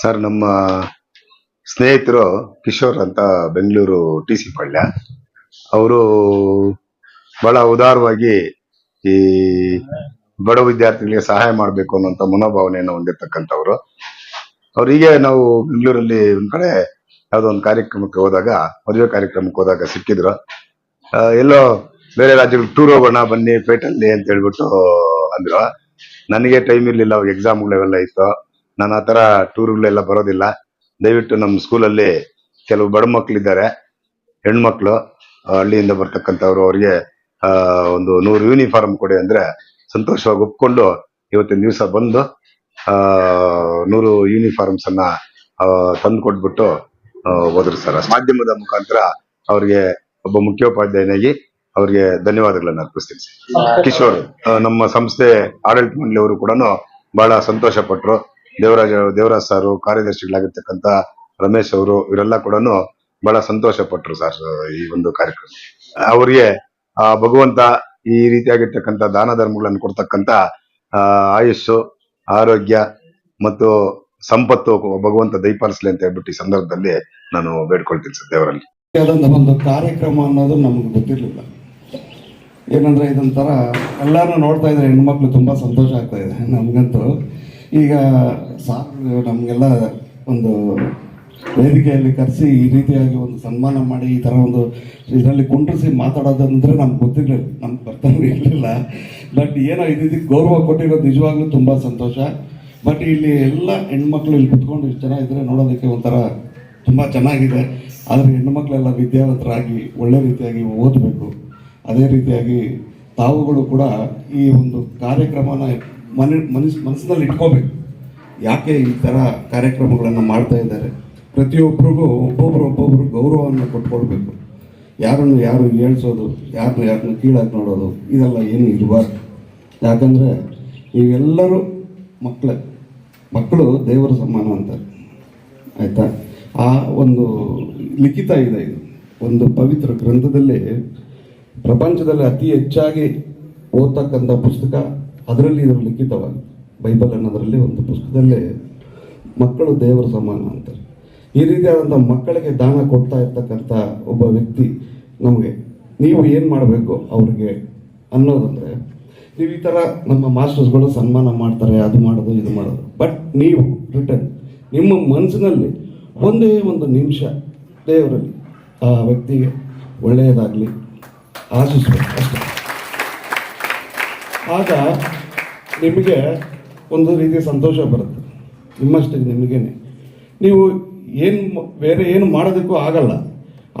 Sir, ನಮ್ಮ ಸ್ನೇಹಿತರು ಕಿಶೋರ್ ಅಂತ ಬೆಂಗಳೂರು ಟಿ ಸಿ ಪಾಳ್ಯ ಅವರು ಬಹಳ ಉದಾರವಾಗಿ ಈ ಬಡ ವಿದ್ಯಾರ್ಥಿಗಳಿಗೆ ಸಹಾಯ ಮಾಡಬೇಕು ಅನ್ನೋಂಥ ಮನೋಭಾವನೆಯನ್ನು ಹೊಂದಿರತಕ್ಕಂಥವ್ರು. ಅವರಿಗೆ ನಾವು ಬೆಂಗಳೂರಲ್ಲಿ ಒಂದ್ ಕಡೆ ಯಾವುದೋ ಒಂದು ಕಾರ್ಯಕ್ರಮಕ್ಕೆ ಹೋದಾಗ, ಮದುವೆ ಕಾರ್ಯಕ್ರಮಕ್ಕೆ ಹೋದಾಗ ಸಿಕ್ಕಿದ್ರು. ಎಲ್ಲೋ ಬೇರೆ ರಾಜ್ಯಗಳಿಗೆ ಟೂರ್ ಹೋಗೋಣ, ಬನ್ನಿ, ಪೇಟಲ್ಲಿ ಅಂತ ಹೇಳ್ಬಿಟ್ಟು ಅಂದ್ರು. ನನಗೆ ಟೈಮ್ ಇರ್ಲಿಲ್ಲ, ಅವಾಗ ಎಕ್ಸಾಮ್ಗಳೆಲ್ಲ ಇತ್ತು. ನಾನು ಆ ಥರ ಟೂರ್ಗಳೆಲ್ಲ ಬರೋದಿಲ್ಲ. ದಯವಿಟ್ಟು ನಮ್ಮ ಸ್ಕೂಲಲ್ಲಿ ಕೆಲವು ಬಡ ಮಕ್ಕಳಿದ್ದಾರೆ ಹೆಣ್ಮಕ್ಳು ಹಳ್ಳಿಯಿಂದ ಬರ್ತಕ್ಕಂಥವ್ರು ಅವ್ರಿಗೆ ಒಂದು ನೂರು ಯೂನಿಫಾರ್ಮ್ ಕೊಡಿ ಅಂದ್ರೆ ಸಂತೋಷವಾಗಿ ಒಪ್ಕೊಂಡು ಇವತ್ತಿನ ದಿವಸ ಬಂದು ನೂರು ಯೂನಿಫಾರ್ಮ್ಸ್ ಅನ್ನ ತಂದು ಕೊಟ್ಬಿಟ್ಟು ಹೋದ್ರು ಸರ್. ಮಾಧ್ಯಮದ ಮುಖಾಂತರ ಅವ್ರಿಗೆ ಒಬ್ಬ ಮುಖ್ಯೋಪಾಧ್ಯಾಯನಾಗಿ ಅವ್ರಿಗೆ ಧನ್ಯವಾದಗಳನ್ನ ಅರ್ಪಿಸ್ತೀನಿ ಕಿಶೋರ್ ನಮ್ಮ ಸಂಸ್ಥೆ ಆಡಳಿತ ಮಂಡಳಿಯವರು ಕೂಡ ಬಹಳ ಸಂತೋಷ ಪಟ್ರು ದೇವರಾಜ, ದೇವರಾಜ್ ಸಾರು ಕಾರ್ಯದರ್ಶಿಗಳಾಗಿರ್ತಕ್ಕಂತ ರಮೇಶ್ ಅವರು, ಇವರೆಲ್ಲ ಕೂಡ ಬಹಳ ಸಂತೋಷ ಪಟ್ರು ಸರ್, ಈ ಒಂದು ಕಾರ್ಯಕ್ರಮ. ಅವರಿಗೆ, ಆ, ಭಗವಂತ ಈ ರೀತಿಯಾಗಿರ್ತಕ್ಕಂಥ ದಾನ ಧರ್ಮಗಳನ್ನು ಕೊಡ್ತಕ್ಕಂತ ಆಯುಸ್ಸು, ಆರೋಗ್ಯ ಮತ್ತು ಸಂಪತ್ತು ಭಗವಂತ ದಯಪಾಲಿಸ್ಲಿ ಅಂತ ಹೇಳ್ಬಿಟ್ಟು ಈ ಸಂದರ್ಭದಲ್ಲಿ ನಾನು ಬೇಡ್ಕೊಳ್ತೀನಿ ಸರ್, ದೇವರಲ್ಲಿ. ಒಂದು ಕಾರ್ಯಕ್ರಮ ಅನ್ನೋದು ನಮ್ಗೆ ಗೊತ್ತಿರಲಿಲ್ಲ. ಏನಂದ್ರೆ ಇದೊಂಥರ ಎಲ್ಲಾರು ನೋಡ್ತಾ ಇದ್ರೆ ಹೆಣ್ಮಕ್ಳು ತುಂಬಾ ಸಂತೋಷ ಆಗ್ತಾ ಇದೆ, ನಮಗಂತೂ. ಈಗ ಸಾಕು ನಮಗೆಲ್ಲ ಒಂದು ವೇದಿಕೆಯಲ್ಲಿ ಕರೆಸಿ ಈ ರೀತಿಯಾಗಿ ಒಂದು ಸನ್ಮಾನ ಮಾಡಿ ಈ ಥರ ಒಂದು ಇದರಲ್ಲಿ ಕುಂಡ್ರಿಸಿ ಮಾತಾಡೋದಂದ್ರೆ ನಮ್ಗೆ ಗೊತ್ತಿರಲಿಲ್ಲ, ನಮ್ಗೆ ಬರ್ತಾನೆ ಇರಲಿಲ್ಲ. ಬಟ್ ಏನೋ ಇದಕ್ಕೆ ಗೌರವ ಕೊಟ್ಟಿರೋದು ನಿಜವಾಗ್ಲೂ ತುಂಬ ಸಂತೋಷ. ಬಟ್ ಇಲ್ಲಿ ಎಲ್ಲ ಹೆಣ್ಮಕ್ಳು ಇಲ್ಲಿ ಕುತ್ಕೊಂಡು ಇಷ್ಟು ಜನ ಇದ್ರೆ ನೋಡೋದಕ್ಕೆ ಒಂಥರ ತುಂಬ ಚೆನ್ನಾಗಿದೆ. ಆದರೆ ಹೆಣ್ಮಕ್ಳೆಲ್ಲ ವಿದ್ಯಾವಂತರಾಗಿ ಒಳ್ಳೆ ರೀತಿಯಾಗಿ ಓದಬೇಕು. ಅದೇ ರೀತಿಯಾಗಿ ತಾವುಗಳು ಕೂಡ ಈ ಒಂದು ಕಾರ್ಯಕ್ರಮನ ಮನ ಮನಸ್, ಮನಸ್ಸಿನಲ್ಲಿ ಇಟ್ಕೋಬೇಕು. ಯಾಕೆ ಈ ಥರ ಕಾರ್ಯಕ್ರಮಗಳನ್ನು ಮಾಡ್ತಾ ಇದ್ದಾರೆ? ಪ್ರತಿಯೊಬ್ಬರಿಗೂ ಒಬ್ಬೊಬ್ರು ಒಬ್ಬೊಬ್ರು ಗೌರವವನ್ನು ಕೊಟ್ಕೊಳ್ಬೇಕು. ಯಾರನ್ನು ಯಾರು ಹೇಳ್ಸೋದು, ಯಾರನ್ನು ಯಾರನ್ನು ಕೀಳಾಗಿ ನೋಡೋದು, ಇದೆಲ್ಲ ಏನು ಇರಬಾರ್ದು ಯಾಕಂದರೆ ನೀವೆಲ್ಲರೂ ಮಕ್ಕಳ ಮಕ್ಕಳು ದೇವರ ಸಮಾನ ಅಂತಾರೆ ಆಯಿತಾ? ಆ ಒಂದು ಲಿಖಿತ ಇದೆ ಇದು. ಒಂದು ಪವಿತ್ರ ಗ್ರಂಥದಲ್ಲಿ ಪ್ರಪಂಚದಲ್ಲಿ ಅತಿ ಹೆಚ್ಚಾಗಿ ಓದ್ತಕ್ಕಂಥ ಪುಸ್ತಕ ಅದರಲ್ಲಿ ಇದರ ಲಿಖಿತವಾಗಿ ಬೈಬಲ್ ಅನ್ನೋದರಲ್ಲಿ ಒಂದು ಪುಸ್ತಕದಲ್ಲಿ ಮಕ್ಕಳು ದೇವರ ಸಮಾನ ಅಂತಾರೆ. ಈ ರೀತಿಯಾದಂಥ ಮಕ್ಕಳಿಗೆ ದಾನ ಕೊಡ್ತಾ ಇರ್ತಕ್ಕಂಥ ಒಬ್ಬ ವ್ಯಕ್ತಿ ನಮಗೆ, ನೀವು ಏನು ಮಾಡಬೇಕು ಅವ್ರಿಗೆ ಅನ್ನೋದಂದರೆ, ನೀವು ಈ ಥರ ನಮ್ಮ ಮಾಸ್ಟರ್ಸ್ಗಳು ಸನ್ಮಾನ ಮಾಡ್ತಾರೆ, ಅದು ಮಾಡೋದು, ಇದು ಮಾಡೋದು. ಬಟ್ ನೀವು ರಿಟರ್ನ್ ನಿಮ್ಮ ಮನಸ್ಸಿನಲ್ಲಿ ಒಂದೇ ಒಂದು ನಿಮಿಷ ದೇವರಲ್ಲಿ ಆ ವ್ಯಕ್ತಿಗೆ ಒಳ್ಳೆಯದಾಗಲಿ, ಆಶಿಸ್ಬೇಕು, ಅಷ್ಟೇ. ಆಗ ನಿಮಗೆ ಒಂದು ರೀತಿ ಸಂತೋಷ ಬರುತ್ತೆ. ನಿಮ್ಮಷ್ಟೇ, ನಿಮಗೇನೆ. ನೀವು ಏನು ಬೇರೆ ಏನು ಮಾಡೋದಕ್ಕೂ ಆಗಲ್ಲ.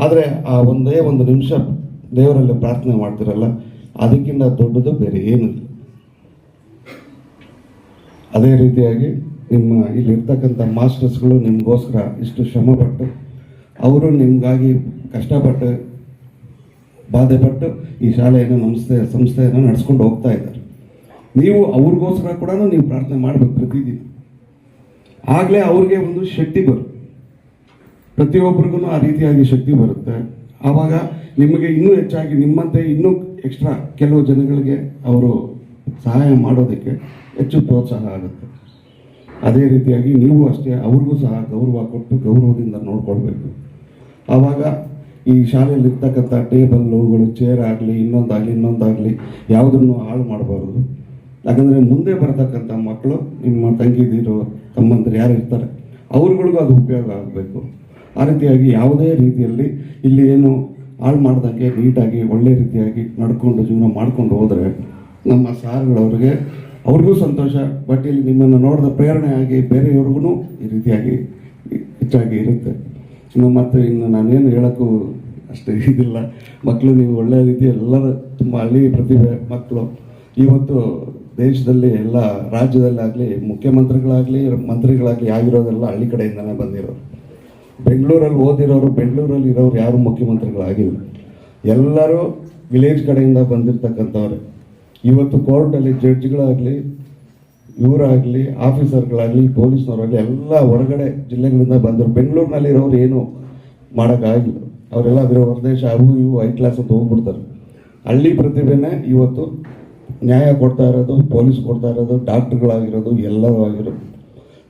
ಆದರೆ ಆ ಒಂದೇ ಒಂದು ನಿಮಿಷ ದೇವರಲ್ಲಿ ಪ್ರಾರ್ಥನೆ ಮಾಡ್ತಿರಲ್ಲ, ಅದಕ್ಕಿಂತ ದೊಡ್ಡದು ಬೇರೆ ಏನಿಲ್ಲ ಅದೇ ರೀತಿಯಾಗಿ ನಿಮ್ಮ ಇಲ್ಲಿರ್ತಕ್ಕಂಥ ಮಾಸ್ಟರ್ಸ್ಗಳು ನಿಮಗೋಸ್ಕರ ಇಷ್ಟು ಶ್ರಮಪಟ್ಟು, ಅವರು ನಿಮಗಾಗಿ ಕಷ್ಟಪಟ್ಟು, ಬಾಧೆಪಟ್ಟು ಈ ಶಾಲೆಯನ್ನು ಸಂಸ್ಥೆ ಸಂಸ್ಥೆಯನ್ನು ನಡೆಸ್ಕೊಂಡು ಹೋಗ್ತಾ ಇದ್ದಾರೆ. ನೀವು ಅವ್ರಿಗೋಸ್ಕರ ಕೂಡ ನೀವು ಪ್ರಾರ್ಥನೆ ಮಾಡಬೇಕು ಪ್ರತಿದಿನ. ಆಗಲೇ ಅವ್ರಿಗೆ ಒಂದು ಶಕ್ತಿ ಬರುತ್ತೆ. ಪ್ರತಿಯೊಬ್ಬರಿಗೂ ಆ ರೀತಿಯಾಗಿ ಶಕ್ತಿ ಬರುತ್ತೆ. ಆವಾಗ ನಿಮಗೆ ಇನ್ನೂ ಹೆಚ್ಚಾಗಿ ನಿಮ್ಮಂತೆ ಇನ್ನೂ ಎಕ್ಸ್ಟ್ರಾ ಕೆಲವು ಜನಗಳಿಗೆ ಅವರು ಸಹಾಯ ಮಾಡೋದಕ್ಕೆ ಹೆಚ್ಚು ಪ್ರೋತ್ಸಾಹ ಆಗುತ್ತೆ. ಅದೇ ರೀತಿಯಾಗಿ ನೀವು ಅಷ್ಟೇ ಅವ್ರಿಗೂ ಸಹ ಗೌರವ ಕೊಟ್ಟು ಗೌರವದಿಂದ ನೋಡ್ಕೊಳ್ಬೇಕು. ಆವಾಗ ಈ ಶಾಲೆಯಲ್ಲಿ ಇರ್ತಕ್ಕಂಥ ಟೇಬಲ್ಗಳು ಚೇರ್ ಆಗಲಿ, ಇನ್ನೊಂದಾಗಲಿ ಇನ್ನೊಂದಾಗಲಿ ಯಾವುದನ್ನು ಹಾಳು ಮಾಡಬಾರ್ದು. ಯಾಕಂದರೆ ಮುಂದೆ ಬರ್ತಕ್ಕಂಥ ಮಕ್ಕಳು, ನಿಮ್ಮ ತಂಗಿದಿರು, ತಮ್ಮಂದಿರು ಯಾರು ಇರ್ತಾರೆ, ಅವ್ರಗಳಿಗೂ ಅದು ಉಪಯೋಗ ಆಗಬೇಕು. ಆ ರೀತಿಯಾಗಿ ಯಾವುದೇ ರೀತಿಯಲ್ಲಿ ಇಲ್ಲಿ ಏನು ಹಾಳು ಮಾಡ್ದಂಗೆ ನೀಟಾಗಿ, ಒಳ್ಳೆ ರೀತಿಯಾಗಿ ನಡ್ಕೊಂಡು ಜೀವನ ಮಾಡ್ಕೊಂಡು ಹೋದರೆ ನಮ್ಮ ಸಾರ್ಗಳವ್ರಿಗೆ ಅವ್ರಿಗೂ ಸಂತೋಷ, ಬಟ್ ಇಲ್ಲಿ ನಿಮ್ಮನ್ನು ನೋಡಿದ ಪ್ರೇರಣೆ ಆಗಿ ಬೇರೆಯವ್ರಿಗೂ ಈ ರೀತಿಯಾಗಿ ಹೆಚ್ಚಾಗಿ ಇರುತ್ತೆ. ಇನ್ನು ಮತ್ತು ಇನ್ನು ನಾನೇನು ಹೇಳೋಕ್ಕೂ ಅಷ್ಟೇ ಇದಿಲ್ಲ. ಮಕ್ಕಳು ನೀವು ಒಳ್ಳೆ ರೀತಿ ಎಲ್ಲರೂ ತುಂಬ ಹಳ್ಳಿ ಪ್ರತಿಭೆ ಮಕ್ಕಳು. ಇವತ್ತು ದೇಶದಲ್ಲಿ ಎಲ್ಲ ರಾಜ್ಯದಲ್ಲಾಗಲಿ, ಮುಖ್ಯಮಂತ್ರಿಗಳಾಗಲಿ, ಮಂತ್ರಿಗಳಾಗಲಿ ಆಗಿರೋದೆಲ್ಲ ಹಳ್ಳಿ ಕಡೆಯಿಂದನೇ ಬಂದಿರೋರು. ಬೆಂಗಳೂರಲ್ಲಿ ಓದಿರೋರು, ಬೆಂಗಳೂರಲ್ಲಿ ಇರೋರು ಯಾರು ಮುಖ್ಯಮಂತ್ರಿಗಳಾಗಿಲ್ಲ. ಎಲ್ಲರೂ ವಿಲೇಜ್ ಕಡೆಯಿಂದ ಬಂದಿರ್ತಕ್ಕಂಥವ್ರೆ. ಇವತ್ತು ಕೋರ್ಟಲ್ಲಿ ಜಡ್ಜ್ಗಳಾಗಲಿ, ಇವರಾಗಲಿ, ಆಫೀಸರ್ಗಳಾಗಲಿ, ಪೊಲೀಸ್ನವರಾಗಲಿ ಎಲ್ಲ ಹೊರಗಡೆ ಜಿಲ್ಲೆಗಳಿಂದ ಬಂದರು. ಬೆಂಗಳೂರಿನಲ್ಲಿರೋರು ಏನು ಮಾಡೋಕ್ಕಾಗಿಲ್ಲ. ಅವರೆಲ್ಲ ಬೇರೆ ಹೊರದೇಶ, ಅವು ಇವು ಐ ಕ್ಲಾಸ್ ಅಂತ ಹೋಗ್ಬಿಡ್ತಾರೆ. ಹಳ್ಳಿ ಪ್ರತಿಭೆನೇ ಇವತ್ತು ನ್ಯಾಯ ಕೊಡ್ತಾ ಇರೋದು, ಪೊಲೀಸ್ ಕೊಡ್ತಾ ಇರೋದು, ಡಾಕ್ಟ್ರುಗಳಾಗಿರೋದು ಎಲ್ಲರೂ ಆಗಿರೋದು.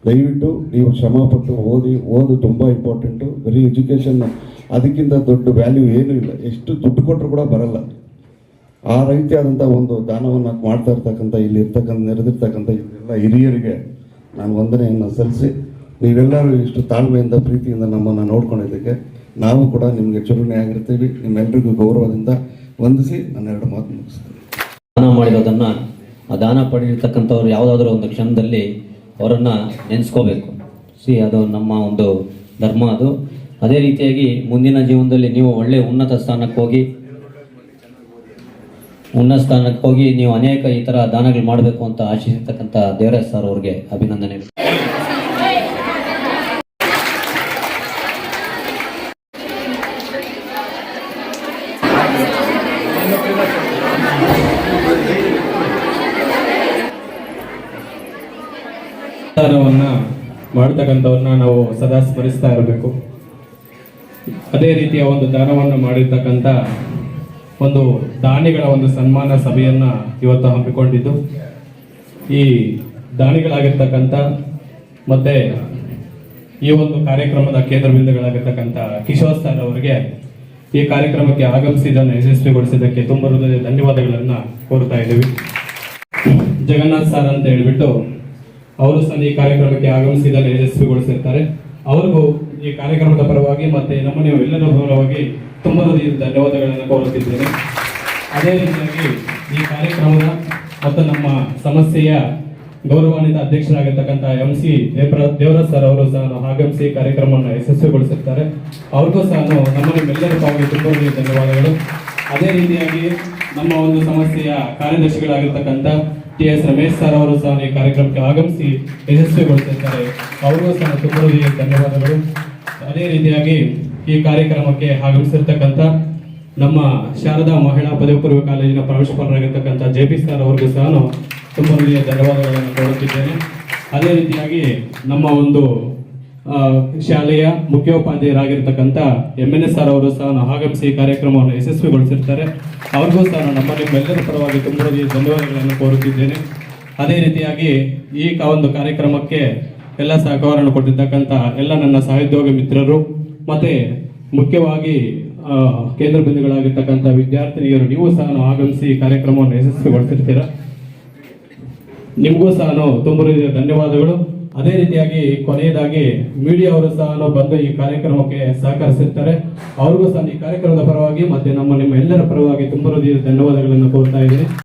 ದಯವಿಟ್ಟು ನೀವು ಶ್ರಮಪಟ್ಟು ಓದಿ, ಓದು ತುಂಬ ಇಂಪಾರ್ಟೆಂಟು ಬರೀ ಎಜುಕೇಷನ್ ಅದಕ್ಕಿಂತ ದೊಡ್ಡ ವ್ಯಾಲ್ಯೂ ಏನೂ ಇಲ್ಲ. ಎಷ್ಟು ದುಡ್ಡು ಕೊಟ್ಟರು ಕೂಡ ಬರಲ್ಲ. ಆ ರೀತಿಯಾದಂಥ ಒಂದು ದಾನವನ್ನು ಮಾಡ್ತಾ ಇರ್ತಕ್ಕಂಥ, ಇಲ್ಲಿ ಇರ್ತಕ್ಕಂಥ, ನೆರೆದಿರ್ತಕ್ಕಂಥ ಎಲ್ಲ ಹಿರಿಯರಿಗೆ ನಾನು ವಂದನೆಯನ್ನು ಸಲ್ಲಿಸಿ, ನೀವೆಲ್ಲರೂ ಇಷ್ಟು ತಾಳ್ಮೆಯಿಂದ, ಪ್ರೀತಿಯಿಂದ ನಮ್ಮನ್ನು ನೋಡ್ಕೊಂಡಿದ್ದಕ್ಕೆ ನಾವು ಕೂಡ ನಿಮಗೆ ಚುರುಣೆ ಆಗಿರ್ತೀವಿ. ನಿಮ್ಮೆಲ್ಲರಿಗೂ ಗೌರವದಿಂದ ವಂದಿಸಿ ನನ್ನೆರಡು ಮಾತು ಮುಗಿಸ್ತೀನಿ. ದಾನ ಮಾಡಿರೋದನ್ನ, ಆ ದಾನ ಪಡೆದಿರ್ತಕ್ಕಂಥವ್ರು ಯಾವುದಾದ್ರೂ ಒಂದು ಕ್ಷಣದಲ್ಲಿ ಅವರನ್ನು ನೆನೆಸ್ಕೋಬೇಕು. ಸಿ, ಅದು ನಮ್ಮ ಒಂದು ಧರ್ಮ ಅದು. ಅದೇ ರೀತಿಯಾಗಿ ಮುಂದಿನ ಜೀವನದಲ್ಲಿ ನೀವು ಒಳ್ಳೆ ಉನ್ನತ ಸ್ಥಾನಕ್ಕೆ ಹೋಗಿ, ಉನ್ನತ ಸ್ಥಾನಕ್ಕೆ ಹೋಗಿ ನೀವು ಅನೇಕ ಈ ಥರ ದಾನಗಳು ಮಾಡಬೇಕು ಅಂತ ಆಶಿಸಿರ್ತಕ್ಕಂಥ ದೇವರಾಜ್ ಸರ್ ಅವ್ರಿಗೆ ಅಭಿನಂದನೆಗಳು. ಮಾಡ್ತಕ್ಕಂಥವ್ರನ್ನ ನಾವು ಸದಾ ಸ್ಮರಿಸ್ತಾ ಇರಬೇಕು. ಅದೇ ರೀತಿಯ ಒಂದು ದಾನವನ್ನು ಮಾಡಿರ್ತಕ್ಕಂಥ ಒಂದು ದಾನಿಗಳ ಒಂದು ಸನ್ಮಾನ ಸಭೆಯನ್ನ ಇವತ್ತು ಹಮ್ಮಿಕೊಂಡಿದ್ದು. ಈ ದಾನಿಗಳಾಗಿರ್ತಕ್ಕಂಥ ಮತ್ತೆ ಈ ಒಂದು ಕಾರ್ಯಕ್ರಮದ ಕೇಂದ್ರ ಬಿಂದುಗಳಾಗಿರ್ತಕ್ಕಂಥ ಕಿಶೋರ್ ಸರ್ ಅವರಿಗೆ ಈ ಕಾರ್ಯಕ್ರಮಕ್ಕೆ ಆಗಮಿಸಿ ಇದನ್ನು ಯಶಸ್ವಿಗೊಳಿಸಿದ್ದಕ್ಕೆ ತುಂಬ ಹೃದಯ ಧನ್ಯವಾದಗಳನ್ನ ಕೋರ್ತಾ ಇದ್ದೀವಿ. ಜಗನ್ನಾಥ್ ಸರ್ ಅಂತ ಹೇಳ್ಬಿಟ್ಟು ಅವರು ಸಹ ಈ ಕಾರ್ಯಕ್ರಮಕ್ಕೆ ಆಗಮಿಸಿ ಯಶಸ್ವಿಗೊಳಿಸಿರ್ತಾರೆ. ಅವ್ರಿಗೂ ಈ ಕಾರ್ಯಕ್ರಮದ ಪರವಾಗಿ ಮತ್ತೆ ನಮ್ಮ ನೀವು ಎಲ್ಲರ ಪರವಾಗಿ ತುಂಬ ಧನ್ಯವಾದಗಳನ್ನು ಕೋರುತ್ತಿದ್ದೇನೆ. ಅದೇ ರೀತಿಯಾಗಿ ಈ ಕಾರ್ಯಕ್ರಮದ ಮತ್ತು ನಮ್ಮ ಸಮಸ್ಯೆಯ ಗೌರವಾನ್ವಿತ ಅಧ್ಯಕ್ಷರಾಗಿರ್ತಕ್ಕಂಥ ಎಂ ಸಿ ದೇವರಾಜ್ ಸರ್ ಅವರು ಸಹ ಆಗಮಿಸಿ ಕಾರ್ಯಕ್ರಮವನ್ನು ಯಶಸ್ವಿಗೊಳಿಸಿರ್ತಾರೆ. ಅವ್ರಿಗೂ ಸಹ ನಮ್ಮ ನಿಮ್ಮೆಲ್ಲರ ಪರವಾಗಿ ತುಂಬ ಧನ್ಯವಾದಗಳು. ಅದೇ ರೀತಿಯಾಗಿ ನಮ್ಮ ಒಂದು ಸಮಸ್ಯೆಯ ಕಾರ್ಯದರ್ಶಿಗಳಾಗಿರ್ತಕ್ಕಂಥ ಟಿ ಎಸ್ ರಮೇಶ್ ಸರ್ ಅವರು ಸಹ ಈ ಕಾರ್ಯಕ್ರಮಕ್ಕೆ ಆಗಮಿಸಿ ಯಶಸ್ವಿಗೊಳಿಸಿದ್ದಾರೆ. ಅವರಿಗೂ ಸಹ ತುಂಬ ಧನ್ಯವಾದಗಳು. ಅದೇ ರೀತಿಯಾಗಿ ಈ ಕಾರ್ಯಕ್ರಮಕ್ಕೆ ಆಗಮಿಸಿರ್ತಕ್ಕಂಥ ನಮ್ಮ ಶಾರದಾ ಮಹಿಳಾ ಪದವಿ ಪೂರ್ವ ಕಾಲೇಜಿನ ಪ್ರಾಂಶುಪಾಲರಾಗಿರ್ತಕ್ಕಂಥ ಜೆ ಪಿ ಸರ್ ಅವ್ರಿಗೂ ಸಹ ತುಂಬ ಧನ್ಯವಾದಗಳನ್ನು ಕೊಡುತ್ತಿದ್ದೇನೆ ಅದೇ ರೀತಿಯಾಗಿ ನಮ್ಮ ಒಂದು ಶಾಲೆಯ ಮುಖ್ಯೋಪಾಧ್ಯಾಯರಾಗಿರ್ತಕ್ಕಂಥ ಎಂ ಎನ್ ಎಸ್ ಆರ್ ಅವರು ಸಹ ಆಗಮಿಸಿ ಕಾರ್ಯಕ್ರಮವನ್ನು ಯಶಸ್ವಿಗೊಳಿಸಿರ್ತಾರೆ. ಅವ್ರಿಗೂ ಸಹ ನಮ್ಮ ನಿಮ್ಮೆಲ್ಲರ ಪರವಾಗಿ ತುಂಬ ಹೃದಯ ಧನ್ಯವಾದಗಳನ್ನು ಕೋರುತ್ತಿದ್ದೇನೆ. ಅದೇ ರೀತಿಯಾಗಿ ಈ ಒಂದು ಕಾರ್ಯಕ್ರಮಕ್ಕೆ ಎಲ್ಲ ಸಹಕಾರವನ್ನು ಕೊಟ್ಟಿರ್ತಕ್ಕಂಥ ಎಲ್ಲ ನನ್ನ ಸಹೋದ್ಯೋಗಿ ಮಿತ್ರರು, ಮತ್ತು ಮುಖ್ಯವಾಗಿ ಕೇಂದ್ರ ಬಿಂದುಗಳಾಗಿರ್ತಕ್ಕಂಥ ವಿದ್ಯಾರ್ಥಿನಿಯರು, ನೀವು ಸಹ ಆಗಮಿಸಿ ಕಾರ್ಯಕ್ರಮವನ್ನು ಯಶಸ್ವಿಗೊಳಿಸಿರ್ತೀರ? ನಿಮಗೂ ಸಹ ತುಂಬ ಹೃದಯ ಧನ್ಯವಾದಗಳು. ಅದೇ ರೀತಿಯಾಗಿ ಕೊನೆಯದಾಗಿ ಮೀಡಿಯಾ ಅವರು ಸಹ ಬಂದು ಈ ಕಾರ್ಯಕ್ರಮಕ್ಕೆ ಸಹಕರಿಸಿರ್ತಾರೆ. ಅವ್ರಿಗೂ ಸಹ ಈ ಕಾರ್ಯಕ್ರಮದ ಪರವಾಗಿ ಮತ್ತೆ ನಮ್ಮ ನಿಮ್ಮ ಎಲ್ಲರ ಪರವಾಗಿ ತುಂಬ ಹೃದಯ ಧನ್ಯವಾದಗಳನ್ನು ಕೋರ್ತಾ ಇದ್ದೀನಿ.